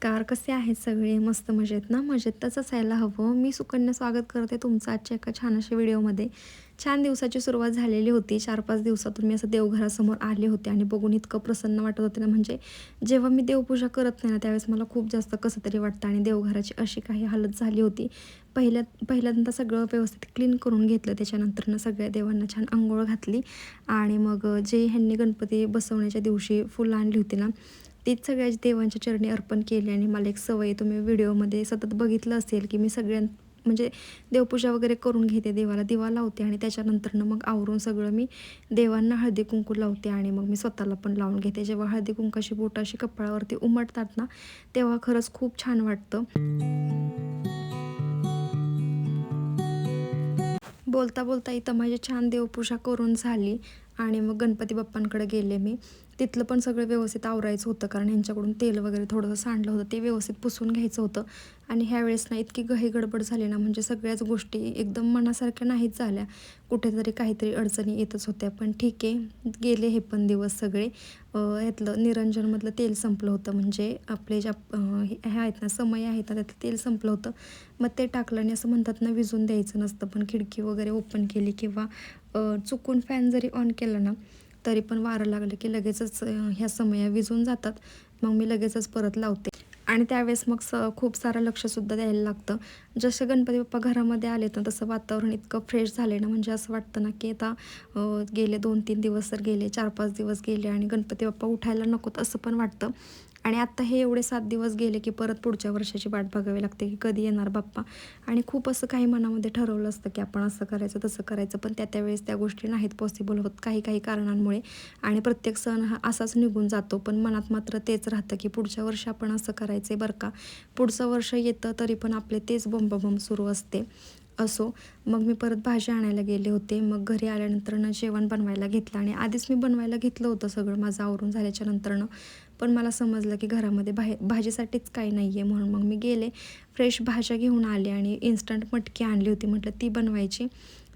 नमस्कार कसे आहेत सगळे? मस्त मजेत ना? मजेत तसं असायला हवं. मी सुकन्या स्वागत करते तुमचं आजच्या एका छान अशा व्हिडिओमध्ये. छान दिवसाची सुरुवात झालेली होती. चार पाच दिवसातून मी असं देवघरासमोर आले होते आणि बघून इतकं प्रसन्न वाटत होते ना. म्हणजे जेव्हा मी देवपूजा करत नाही ना त्यावेळेस मला खूप जास्त कसं तरी वाटतं आणि देवघराची अशी काही हालत झाली होती. पहिल्या पहिल्यांदा सगळं व्यवस्थित क्लीन करून घेतलं. त्याच्यानंतरनं सगळ्या देवांना छान आंघोळ घातली आणि मग जे ह्यांनी गणपती बसवण्याच्या दिवशी फुलं आणली होती ना तीच सगळ्या देवांच्या चरणी अर्पण केली आणि मला एक सवय तुम्ही व्हिडिओमध्ये सतत बघितलं असेल की मी सगळ्यां म्हणजे देवपूजा वगैरे करून घेते देवाला दिवा लावते आणि त्याच्यानंतरनं मग आवरून सगळं मी देवांना हळदी कुंकू लावते आणि मग मी स्वतःला पण लावून घेते. जेव्हा हळदी कुंकाशी बोटाशी कपाळावरती उमटतात ना तेव्हा खरंच खूप छान वाटतं. बोलता बोलता इथं माझी छान देवपूजा करून झाली. आणि मग गणपती बाप्पांकडे गेले मी. तिथलं पण सगळं व्यवस्थित आवरायचं होतं कारण ह्यांच्याकडून तेल वगैरे थोडंसं सांडलं होतं ते व्यवस्थित पुसून घ्यायचं होतं. आणि ह्यावेळेस ना इतकी गही गडबड झाली ना म्हणजे सगळ्याच गोष्टी एकदम मनासारख्या नाहीच झाल्या. कुठेतरी काहीतरी अडचणी येतच होत्या पण ठीक आहे गेले हे पण दिवस सगळे. ह्यातलं निरंजनमधलं तेल संपलं होतं म्हणजे आपले ज्या ह्या आहेत ना समय आहेत ना त्यातलं तेल संपलं होतं. मग ते टाकलं आणि असं म्हणतात ना विजून द्यायचं नसतं पण खिडकी वगैरे ओपन केली किंवा चुकून फॅन जरी ऑन केला ना तरी पण वारं लागलं की लगेचच ह्या समया विजून जातात. मग मी लगेचच परत लावते. आणि त्यावेळेस मग स खूप सारं लक्षसुद्धा द्यायला लागतं. जसे गणपती बाप्पा घरामध्ये आले तर तसं वातावरण इतकं फ्रेश झाले ना म्हणजे असं वाटतं ना की आता गेले दोन तीन दिवस तर गेले चार पाच दिवस गेले आणि गणपती बाप्पा उठायला नकोत असं पण वाटतं. आणि आत्ता हे एवढे सात दिवस गेले की परत पुढच्या वर्षाची वाट बघावी लागते की कधी येणार बाप्पा. आणि खूप असं काही मनामध्ये ठरवलं असतं की आपण असं करायचं तसं करायचं पण त्या त्यावेळेस त्या गोष्टी नाहीत पॉसिबल होत काही काही कारणांमुळे. आणि प्रत्येक सण हा असाच निघून जातो पण मनात मात्र तेच राहतं की पुढच्या वर्षी आपण असं करायचं आहे बरं का. पुढचं वर्ष येतं तरी पण आपले तेच बंब सुरू असते. असो मग मी परत भाजी आणायला गेले होते. मग घरी आल्यानंतरनं जेवण बनवायला घेतलं आणि आधीच मी बनवायला घेतलं होतं सगळं माझं आवरून झाल्याच्या नंतरनं. पण मला समजलं की घरामध्ये बाहे भाजीसाठीच काही नाही आहे म्हणून मग मी गेले. फ्रेश भाज्या घेऊन आले आणि इन्स्टंट मटकी आणली होती. म्हटलं ती बनवायची.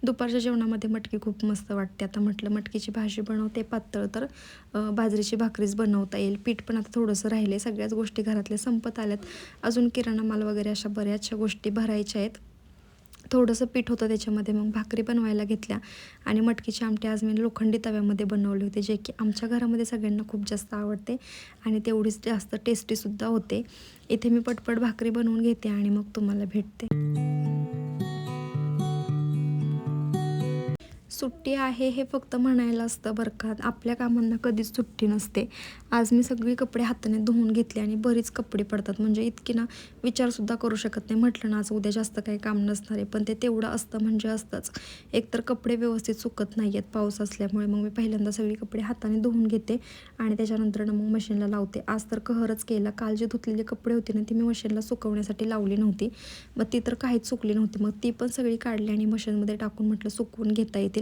दुपारच्या जेवणामध्ये मटकी खूप मस्त वाटते. आता म्हटलं मटकीची भाजी बनवते पातळ तर बाजरीची भाकरीच बनवता येईल. पीठ पण आता थोडंसं राहिले. सगळ्याच गोष्टी घरातल्या संपत आल्यात. अजून किराणा माल वगैरे अशा बऱ्याचशा गोष्टी भरायच्या आहेत. थोडंसं पीठ होतं त्याच्यामध्ये मग भाकरी बनवायला घेतल्या. आणि मटकीची आमटी आज मी लोखंडी तव्यामध्ये बनवले होते जे की आमच्या घरामध्ये सगळ्यांना खूप जास्त आवडते. आणि तेवढीच जास्त टेस्टीसुद्धा होते. इथे मी पटपट भाकरी बनवून घेते आणि मग तुम्हाला भेटते. सुट्टी आहे हे फक्त म्हणायला असतं बरं का. आपल्या कामांना कधीच सुट्टी नसते. आज मी सगळी कपडे हाताने धुवून घेतले आणि बरीच कपडे पडतात. म्हणजे इतकी ना विचारसुद्धा करू शकत नाही. म्हटलं ना आज उद्या जास्त काही काम नसणार आहे. पण ते तेवढं असतं म्हणजे असतंच. एकतर कपडे व्यवस्थित सुकत नाही आहेत पाऊस असल्यामुळे. मग मी पहिल्यांदा सगळी कपडे हाताने धुवून घेते आणि त्याच्यानंतर मग मशीनला लावते. आज तर कहरच केला. काल जे धुतलेले कपडे होते ना ती मी मशीनला सुकवण्यासाठी लावली नव्हती. मग ती तर काहीच सुकली नव्हती. मग ती पण सगळी काढली आणि मशीनमध्ये टाकून म्हटलं सुकवून घेता येतील.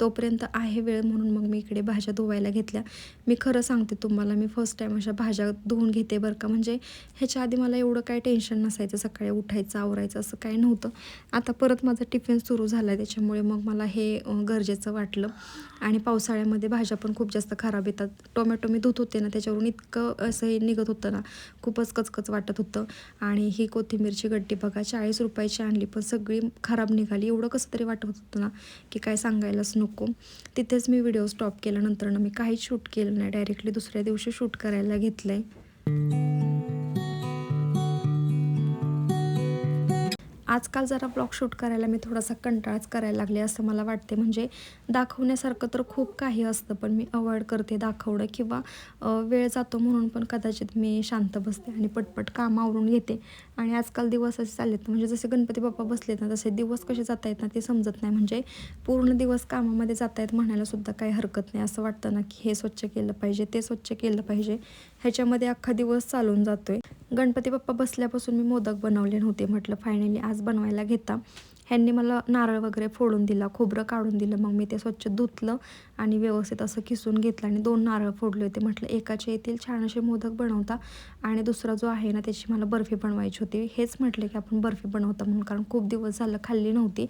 तोपर्यंत आहे वेळ म्हणून मग मी इकडे भाज्या धुवायला घेतल्या. मी खरं सांगते तुम्हाला मी फर्स्ट टाईम अशा भाज्या धुवून घेते बरं का. म्हणजे ह्याच्या आधी मला एवढं काय टेन्शन नसायचं सकाळी उठायचं आवरायचं असं काही नव्हतं. आता परत माझा टिफिन सुरू झाला आहे त्याच्यामुळे मग मला हे गरजेचं वाटलं. आणि पावसाळ्यामध्ये भाज्या पण खूप जास्त खराब येतात. टोमॅटो मी धुत होते ना त्याच्यावरून इतकं असं हे निघत होतं ना खूपच कचकच वाटत होतं. आणि ही कोथिंबीरची गड्डी बघा चाळीस रुपयाची आणली पण सगळी खराब निघाली. एवढं कसं तरी वाटत होतं ना की काय सांगायलाच नको. नको. तिथेच मी व्हिडिओ स्टॉप केल्यानंतर ना मी काहीच शूट केलं नाही. डायरेक्टली दुसऱ्या दिवशी शूट करायला घेतलं आहे आजकाल जरा ब्लॉग शूट करायला मी थोडासा कंटाळाच करायला लागले असं मला वाटते. म्हणजे दाखवण्यासारखं तर खूप काही असतं पण मी अवॉइड करते दाखवणं किंवा वेळ जातो म्हणून पण कदाचित मी शांत बसते आणि पटपट काम आवरून घेते. आणि आजकाल दिवस असे चाललेत म्हणजे जसे गणपती बाप्पा बसलेत ना तसे दिवस कसे जाता येत ना ते समजत नाही. म्हणजे पूर्ण दिवस कामामध्ये जाता येत म्हणायला सुद्धा काही हरकत नाही. असं वाटतं ना की हे स्वच्छ केलं पाहिजे ते स्वच्छ केलं पाहिजे. ह्याच्यामध्ये अख्खा दिवस चालून जातोय. गणपती बाप्पा बसल्यापासून मी मोदक बनवले नव्हते म्हटलं फायनली आज बनवायला घेता. ह्यांनी मला नारळ वगैरे फोडून दिला खोबरं काढून दिलं. मग मी ते स्वच्छ धुतलं आणि व्यवस्थित असं किसून घेतलं आणि दोन नारळ फोडले होते. म्हटलं एकाचे येतील छान असे मोदक बनवता आणि दुसरा जो आहे ना त्याची मला बर्फी बनवायची होती. हेच म्हटले की आपण बर्फी बनवता म्हणून कारण खूप दिवस झालं खाल्ली नव्हती.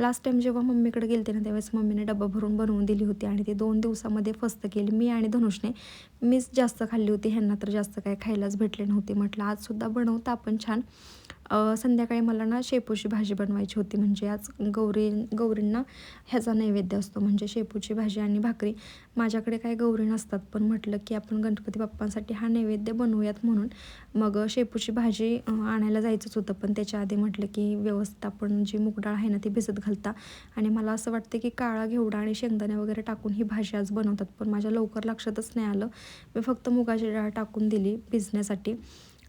लास्ट टाईम जेव्हा मम्मीकडे गेलते ना त्यावेळेस मम्मीने डबा भरून बनवून दिली होती आणि ती दोन दिवसामध्ये फस्त केली. मी आणि धनुषने मीच जास्त खाल्ली होती. ह्यांना तर जास्त काय खायलाच भेटले नव्हते. म्हटलं आजसुद्धा बनवता आपण छान. संध्याकाळी मला ना शेपूची भाजी बनवायची होती. म्हणजे आज गौरी गौरींना ह्याचा नैवेद्य असतो. म्हणजे शेपूची भाजी आणि भाकरी. माझ्याकडे काय गौरी नसतात. पण म्हटलं की आपण गणपती बाप्पांसाठी हा नैवेद्य बनवूयात म्हणून. मग शेपूची भाजी आणायला जायचंच होतं. पण त्याच्या आधी म्हटलं की व्यवस्थित आपण जी मुगडाळ आहे ना ती भिजत घालता. आणि मला असं वाटतं की काळा घेवडा आणि शेंगदाणे वगैरे टाकून ही भाजी आज बनवतात. पण माझ्या लवकर लक्षातच नाही आलं. मी फक्त मुगाची डाळ टाकून दिली भिजण्यासाठी.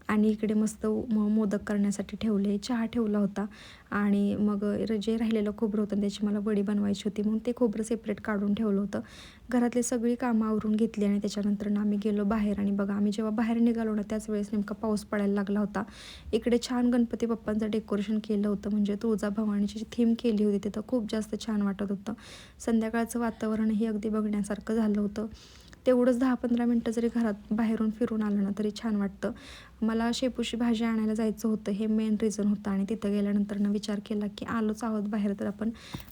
आणि इकडे मस्त म मोदक करण्यासाठी ठेवले चहा ठेवला होता. आणि मग जे राहिलेलं खोबरं होतं त्याची मला वडी बनवायची होती म्हणून ते खोबरं सेपरेट काढून ठेवलं होतं. घरातली सगळी कामं आवरून घेतली आणि त्याच्यानंतर ना आम्ही गेलो बाहेर आणि बघा आम्ही जेव्हा बाहेर निघालो ना त्याच वेळेस नेमका पाऊस पडायला लागला होता. इकडे छान गणपती बाप्पांचं डेकोरेशन केलं होतं म्हणजे तुळजाभवानीची जी थीम केली होती तिथं खूप जास्त छान वाटत होतं. संध्याकाळचं वातावरणही अगदी बघण्यासारखं झालं होतं. तेवढंच दहा पंधरा मिनटं जरी घरात बाहेरून फिरून आलं ना तरी छान वाटतं. मला शेपूची भाजी आणायला जायचं होतं हे मेन रिझन होतं आणि तिथं गेल्यानंतर ना विचार केला की आलोच आहोत बाहेर तर आपण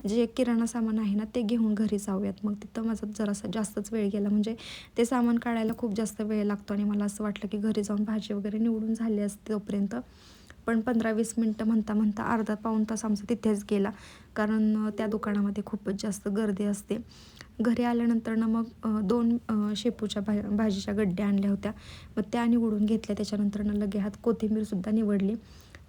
जे किराणा सामान आहे ना ते घेऊन घरी जाऊयात. मग तिथं माझा जरासा जास्तच वेळ गेला. म्हणजे ते सामान काढायला खूप जास्त वेळ लागतो आणि मला असं वाटलं की घरी जाऊन भाजी वगैरे निवडून झाली असते तोपर्यंत. पण पंधरा वीस मिनटं म्हणता म्हणता अर्धा पाऊण तास आमचा तिथेच गेला. कारण त्या दुकानामध्ये खूपच जास्त गर्दी असते. घरी आल्यानंतर ना मग दोन शेपूच्या भा भाजीच्या गड्ड्या आणल्या होत्या. मग त्या निवडून घेतल्या. त्याच्यानंतर ना लगे हात कोथिंबीरसुद्धा निवडली.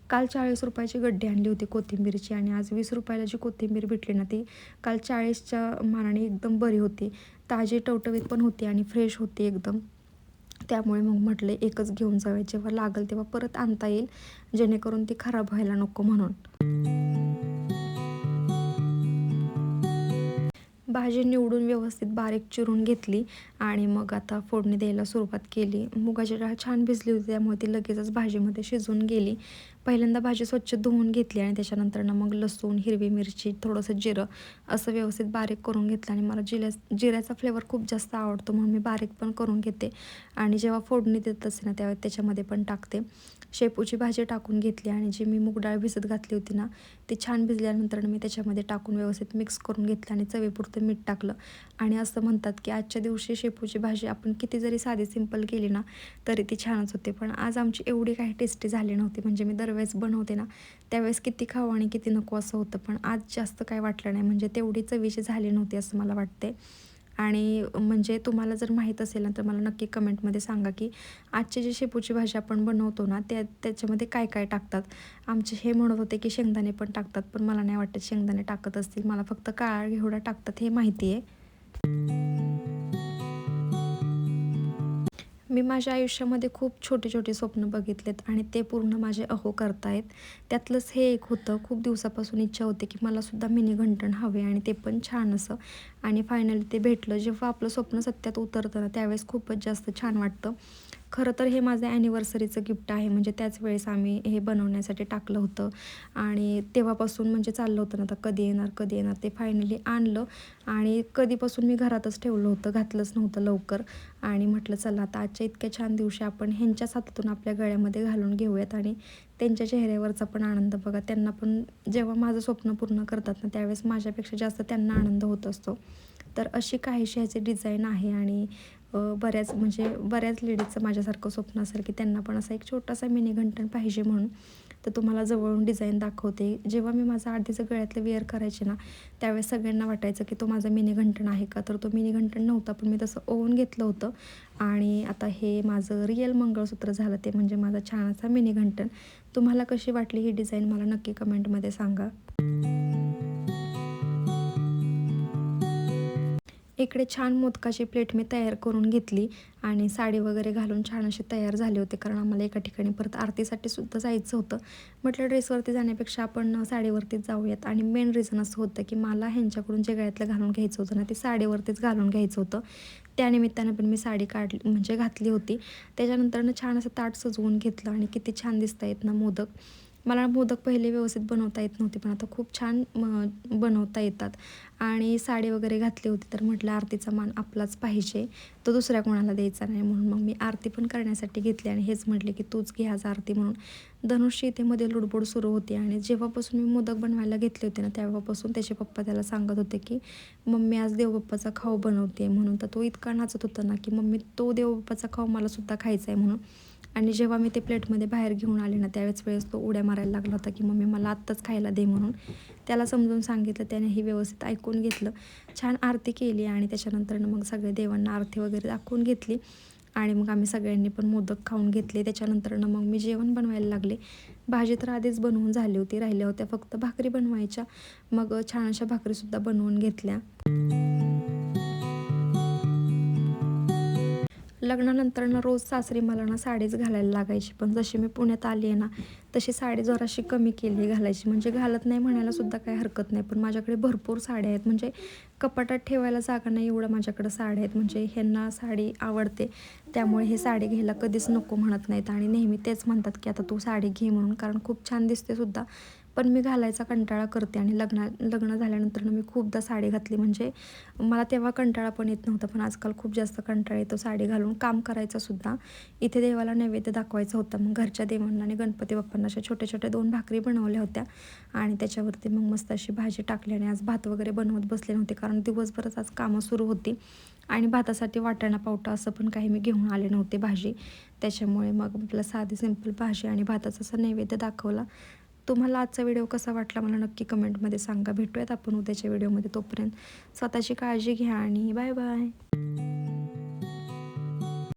काल चाळीस रुपयाची गड्डी आणली होती कोथिंबीरची आणि आज वीस रुपयाला जी कोथिंबीर भेटली ना ती काल चाळीसच्या मानाने एकदम बरी होती. ताजी टवटवीत पण होती आणि फ्रेश होती एकदम. त्यामुळे मग म्हटले एकच घेऊन जावे जेव्हा लागल तेव्हा परत आणता येईल. जेणेकरून ती खराब व्हायला नको म्हणून. भाजी निवडून व्यवस्थित बारीक चिरून घेतली आणि मग आता फोडणी द्यायला सुरुवात केली. मुगाची डाळ छान भिजली होती त्यामुळे ती लगेचच भाजीमध्ये शिजून गेली. पहिल्यांदा भाजी स्वच्छ धुवून घेतली आणि त्याच्यानंतरनं मग लसूण हिरवी मिरची थोडंसं जिरं असं व्यवस्थित बारीक करून घेतलं. आणि मला जिऱ्या जिऱ्याचा फ्लेवर खूप जास्त आवडतो म्हणून मी बारीक पण करून घेते. आणि जेव्हा फोडणी देत असते ना त्यावेळी त्याच्यामध्ये पण टाकते. शेपूची भाजी टाकून घेतली आणि जी मी मूग डाळ भिजत घातली होती ना ती छान भिजल्यानंतर मी त्याच्यामध्ये टाकून व्यवस्थित मिक्स करून घेतलं आणि चवीपुरतं मीठ टाकलं. आणि असं म्हणतात की आजच्या दिवशी शेपूची भाजी आपण किती जरी साधी सिंपल केली ना तरी ती छानच होते. पण आज आमची एवढी काही टेस्टी झाली नव्हती. म्हणजे मी दर दरवेळेस बनवते ना त्यावेळेस किती खावं आणि किती नको असं होतं. पण आज जास्त काय वाटलं नाही. म्हणजे तेवढी चवीची झाली नव्हती असं मला वाटते आणि म्हणजे तुम्हाला जर माहीत असेल ना तर मला नक्की कमेंटमध्ये सांगा की आजची जी शेपूची भाजी आपण बनवतो ना त्या त्याच्यामध्ये काय काय टाकतात? आमचे हे म्हणत होते की शेंगदाणे पण टाकतात पण मला नाही वाटत शेंगदाणे टाकत असतील. मला फक्त काळा घेवडा टाकतात हे माहिती आहे. मी माझ्या आयुष्यामध्ये खूप छोटे छोटे स्वप्न बघितलेत आणि ते पूर्ण माझे अहो करतायत. त्यातलंच हे एक होतं खूप दिवसापासून इच्छा होते की मलासुद्धा मिनी घंटण हवे आणि ते पण छान असं. आणि फायनली ते भेटलं. जेव्हा आपलं स्वप्न सत्यात उतरतं ना त्यावेळेस खूपच जास्त छान वाटतं. खरं तर हे माझं ॲनिव्हर्सरीचं गिफ्ट आहे. म्हणजे त्याच वेळेस आम्ही हे बनवण्यासाठी टाकलं होतं. आणि तेव्हापासून म्हणजे चाललं होतं ना आता कधी येणार कधी येणार ते फायनली आणलं. आणि कधीपासून मी घरातच ठेवलं होतं घातलंच नव्हतं लवकर. आणि म्हटलं चला आता आजच्या इतक्या छान दिवशी आपण ह्यांच्याच हातातून आपल्या गळ्यामध्ये घालून घेऊयात. आणि त्यांच्या चेहऱ्यावरचा पण आनंद बघा. त्यांना पण जेव्हा माझं स्वप्न पूर्ण करतात ना त्यावेळेस माझ्यापेक्षा जास्त त्यांना आनंद होत असतो. तर अशी काहीशी ह्याची डिझाईन आहे. आणि बऱ्याच म्हणजे बऱ्याच लेडीजचं माझ्यासारखं स्वप्न असेल की त्यांना पण असा एक छोटासा मिनी घंटण पाहिजे म्हणून. तर तुम्हाला जवळून डिझाईन दाखवते. जेव्हा मी माझं आधीचं गळ्यातलं वेअर करायचे ना त्यावेळेस सगळ्यांना वाटायचं की तो माझा मिनी घंटण आहे का? तर तो मिनी घंटण नव्हता पण मी तसं ओवून घेतलं होतं. आणि आता हे माझं रिअल मंगळसूत्र झालं ते म्हणजे माझा छानसा मिनी घंटण. तुम्हाला कशी वाटली ही डिझाईन? मला नक्की कमेंटमध्ये सांगा. इकडे छान मोदकाची प्लेट मी तयार करून घेतली आणि साडी वगैरे घालून छान असे तयार झाले होते कारण आम्हाला एका ठिकाणी परत आरतीसाठी सुद्धा जायचं होतं. म्हटलं ड्रेसवरती जाण्यापेक्षा आपण साडीवरतीच जाऊयात. आणि मेन रिझन असं होतं की मला ह्यांच्याकडून जे गळ्यातलं घालून घ्यायचं होतं ना ते साडीवरतीच घालून घ्यायचं होतं. त्यानिमित्तानं पण मी साडी काढली म्हणजे घातली होती. त्याच्यानंतरनं छान असं ताट सजवून घेतलं आणि किती छान दिसता येत ना मोदक. मला मोदक पहिले व्यवस्थित बनवता येत नव्हते पण आता खूप छान म बनवता येतात. आणि साडी वगैरे घातली होती तर म्हटलं आरतीचा मान आपलाच पाहिजे. तो दुसऱ्या कोणाला द्यायचा नाही म्हणून मग मी आरती पण करण्यासाठी घेतली आणि हेच म्हटले की तूच घे आज आरती म्हणून. धनुष्य इथे मध्ये लुडबुड सुरू होती आणि जेव्हापासून मी मोदक बनवायला घेतले होते ना तेव्हापासून त्याचे पप्पा त्याला सांगत होते की मम्मी आज देवबाप्पाचा खाऊ बनवते म्हणून. तर तो इतका नाचत होता ना की मम्मी तो देवबाप्पाचा खाऊ मला सुद्धा खायचा आहे म्हणून. आणि जेव्हा मी ते प्लेटमध्ये बाहेर घेऊन आले ना त्यावेळेस वेळेस तो उड्या मारायला लागला होता की मम्मी मला आत्ताच खायला दे म्हणून. त्याला समजून सांगितलं त्याने हे व्यवस्थित ऐकून घेतलं. छान आरती केली आणि त्याच्यानंतर मग सगळे देवांना आरती वगैरे दाखवून घेतली. आणि मग आम्ही सगळ्यांनी पण मोदक खाऊन घेतले. त्याच्यानंतर मग मी जेवण बनवायला लागले. भाजी तर आधीच बनवून झाली होती राहिल्या होत्या फक्त भाकरी बनवायच्या. मग छान अशा भाकरीसुद्धा बनवून घेतल्या. लग्नानंतर ना रोज सासरी मला ना साडीच घालायला लागायची. पण जशी मी पुण्यात आली आहे ना तशी साडी जराशी कमी केली घालायची. म्हणजे घालत नाही म्हणायला सुद्धा काही हरकत नाही. पण माझ्याकडे भरपूर साड्या आहेत. म्हणजे कपाटात ठेवायला जागा नाही एवढं माझ्याकडं साड्या आहेत. म्हणजे ह्यांना साडी आवडते. त्यामुळे हे साडी घ्यायला कधीच नको म्हणत नाहीत. आणि नेहमी तेच म्हणतात की आता तू साडी घे म्हणून. कारण खूप छान दिसते सुद्धा. पण मी घालायचा कंटाळा करते आणि लग्ना लग्न झाल्यानंतर मी खूपदा साडी घातली. म्हणजे मला तेव्हा कंटाळा पण येत नव्हता पण आजकाल खूप जास्त कंटाळा येतो साडी घालून. काम करायचंसुद्धा इथे देवाला नैवेद्य दाखवायचं होतं. मग घरच्या देवांना आणि गणपती बाप्पांना अशा छोट्या छोट्या दोन भाकरी बनवल्या होत्या. आणि त्याच्यावरती मग मस्त अशी भाजी टाकली आणि आज भात वगैरे बनवत बसले नव्हते कारण दिवसभरच आज कामं सुरू होती. आणि भातासाठी वाटाणा पावटा असं पण काही मी घेऊन आले नव्हते भाजी. त्याच्यामुळे मग आपलं साधी सिंपल भाजी आणि भाताचा असा नैवेद्य दाखवला. तुम्हाला आजचा व्हिडिओ कसा वाटला मला नक्की कमेंटमध्ये सांगा. भेटूयात आपण उद्याच्या व्हिडिओमध्ये. तोपर्यंत स्वतःची काळजी घ्या आणि बाय बाय.